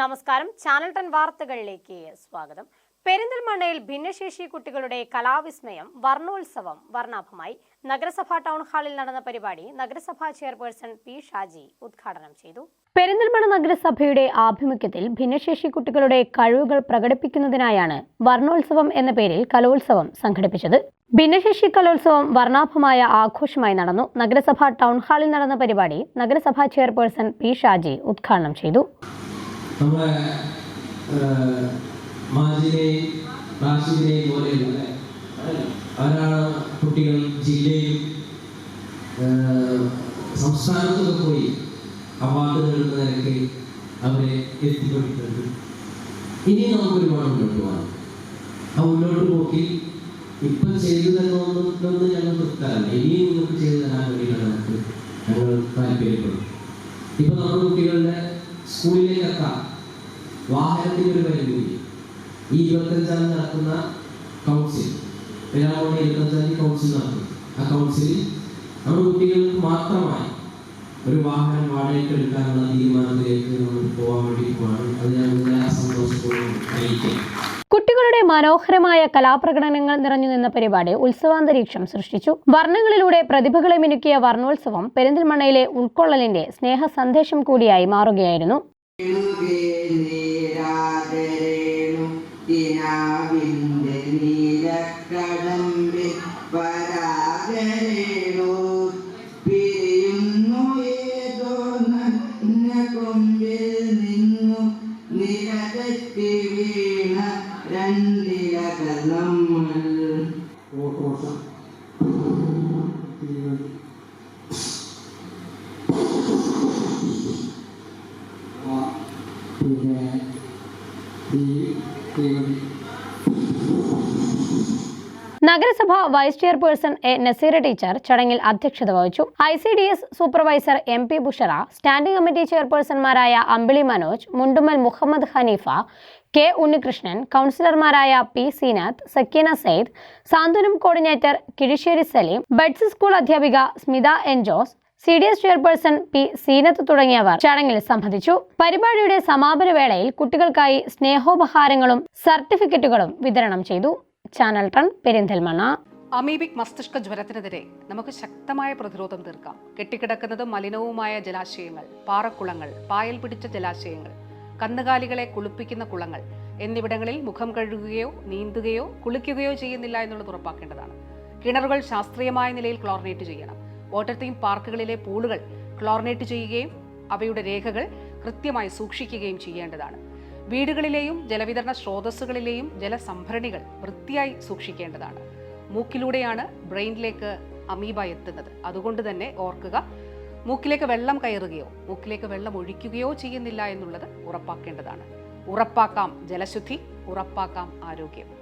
നമസ്കാരം. Channel ten വാർത്തകളിലേക്ക് സ്വാഗതം. പെരിന്തൽമണ്ണയിൽ ഭിന്നശേഷി കുട്ടികളുടെ കലാവിസ്മയം വർണോത്സവം വർണാഭമായി. നഗരസഭാ ടൗൺ ഹാളിൽ നടന്ന പരിപാടി നഗരസഭാ ചെയർപേഴ്സൺ പി ഷാജി ഉദ്ഘാടനം ചെയ്തു. പെരിന്തൽമണ്ണ നഗരസഭയുടെ ആഭിമുഖ്യത്തിൽ ഭിന്നശേഷി കുട്ടികളുടെ കഴിവുകൾ പ്രകടിപ്പിക്കുന്നതിനായാണ് വർണോത്സവം എന്ന പേരിൽ കലോത്സവം സംഘടിപ്പിച്ചത്. ഭിന്നശേഷി കലോത്സവം വർണാഭമായ ആഘോഷമായി നടന്നു. നഗരസഭാ ടൗൺ ഹാളിൽ നടന്ന പരിപാടി നഗരസഭാ ചെയർപേഴ്സൺ പി ഷാജി ഉദ്ഘാടനം ചെയ്തു. കുട്ടികൾ സംസ്ഥാനത്തൊക്കെ പോയി അവാർഡ് നേടുന്ന അവരെ എത്തിപ്പെട്ടിട്ടുണ്ട് ഇനി നമുക്ക് ഒരുപാട് മുന്നോട്ട് പോകാം. ആ മുന്നോട്ട് പോക്കി ഇപ്പം ചെയ്തു തരണമെന്ന് ഞങ്ങൾ നിർത്താറില്ല. ഇനിയും നിങ്ങൾക്ക് ചെയ്തു തരാൻ വേണ്ടിയിട്ടാണ് നമുക്ക് ഞങ്ങൾ താല്പര്യപ്പെടും. ഇപ്പൊ നമ്മുടെ കുട്ടികളുടെ സ്കൂളിലേക്ക് എത്താം. വാഹനത്തിന് ഒരു പരിമിതി ഈ ഇരുപത്തഞ്ചാം നടക്കുന്ന കൗൺസിൽ പേരാവോടെ ഇരുപത്തഞ്ചാം തീയതി കൗൺസിൽ നടക്കും. ആ കൗൺസിലിൽ നമ്മുടെ കുട്ടികൾക്ക് മാത്രമായി ഒരു വാഹനം വാടകയ്ക്ക് എടുക്കാനുള്ള തീരുമാനത്തിലേക്ക് നമ്മൾ പോകാൻ വേണ്ടിയിട്ടുമാണ്. അത് ഞാൻ വളരെ കുട്ടികളുടെ മനോഹരമായ കലാപ്രകടനങ്ങൾ നിറഞ്ഞു നിന്ന പരിപാടി ഉത്സവാന്തരീക്ഷം സൃഷ്ടിച്ചു. വർണങ്ങളിലൂടെ പ്രതിഭകളെ മിനുക്കിയ വർണോത്സവം പെരിന്തൽമണ്ണയിലെ ഉൾക്കൊള്ളലിന്റെ സ്നേഹ സന്ദേശം കൂടിയായി മാറുകയായിരുന്നു. വീണ രണ്ടിലകൾ നമ്മൾ ഓട്ടോഷം പിന്നെ ഈ തീവണ്ടി നഗരസഭ vice chairperson A Naseer teacher ചടങ്ങിൽ അധ്യക്ഷത വഹിച്ചു. I C D S supervisor M P Bushara standing committee ചെയർപേഴ്സൺമാരായ Ambili Manoj Mundumal Muhammad Haneefa K Unnikrishnan കൗൺസിലർമാരായ P Seenath Sakkeena Sayed Santhwanam coordinator Kizhissery Saleem buds school അധ്യാപിക Smitha N Jose C D S chairperson P Zeenath തുടങ്ങിയവർ ചടങ്ങിൽ സംബന്ധിച്ചു. പരിപാടിയുടെ സമാപന വേളയിൽ കുട്ടികൾക്കായി സ്നേഹോപഹാരങ്ങളും സർട്ടിഫിക്കറ്റുകളും വിതരണം ചെയ്തു. ചാനൽ ടൺ പെരിന്തൽമണ്ണ അമീബിക് മസ്തിഷ്ക ജ്വരത്തിനെതിരെ നമുക്ക് ശക്തമായ പ്രതിരോധം തീർക്കാം. കെട്ടിക്കിടക്കുന്നത് മലിനവുമായ ജലാശയങ്ങൾ പാറക്കുളങ്ങൾ പായൽ പിടിച്ച ജലാശയങ്ങൾ കന്നുകാലികളെ കുളിപ്പിക്കുന്ന കുളങ്ങൾ എന്നിവിടങ്ങളിൽ മുഖം കഴുകുകയോ നീന്തുകയോ കുളിക്കുകയോ ചെയ്യുന്നില്ല എന്നുള്ളത് ഉറപ്പാക്കേണ്ടതാണ്. കിണറുകൾ ശാസ്ത്രീയമായ നിലയിൽ ക്ലോറിനേറ്റ് ചെയ്യണം. വാട്ടർ തീം പാർക്കുകളിലെ പൂളുകൾ ക്ലോറിനേറ്റ് ചെയ്യുകയും അവയുടെ രേഖകൾ കൃത്യമായി സൂക്ഷിക്കുകയും ചെയ്യേണ്ടതാണ്. വീടുകളിലെയും ജലവിതരണ സ്രോതസ്സുകളിലെയും ജലസംഭരണികൾ വൃത്തിയായി സൂക്ഷിക്കേണ്ടതാണ്. മൂക്കിലൂടെയാണ് ബ്രെയിനിലേക്ക് അമീബ എത്തുന്നത്. അതുകൊണ്ട് തന്നെ ഓർക്കുക മൂക്കിലേക്ക് വെള്ളം കയറുകയോ മൂക്കിലേക്ക് വെള്ളം ഒഴിക്കുകയോ ചെയ്യുന്നില്ല എന്നുള്ളത് ഉറപ്പാക്കേണ്ടതാണ്. ഉറപ്പാക്കാം ജലശുദ്ധി ഉറപ്പാക്കാം ആരോഗ്യം.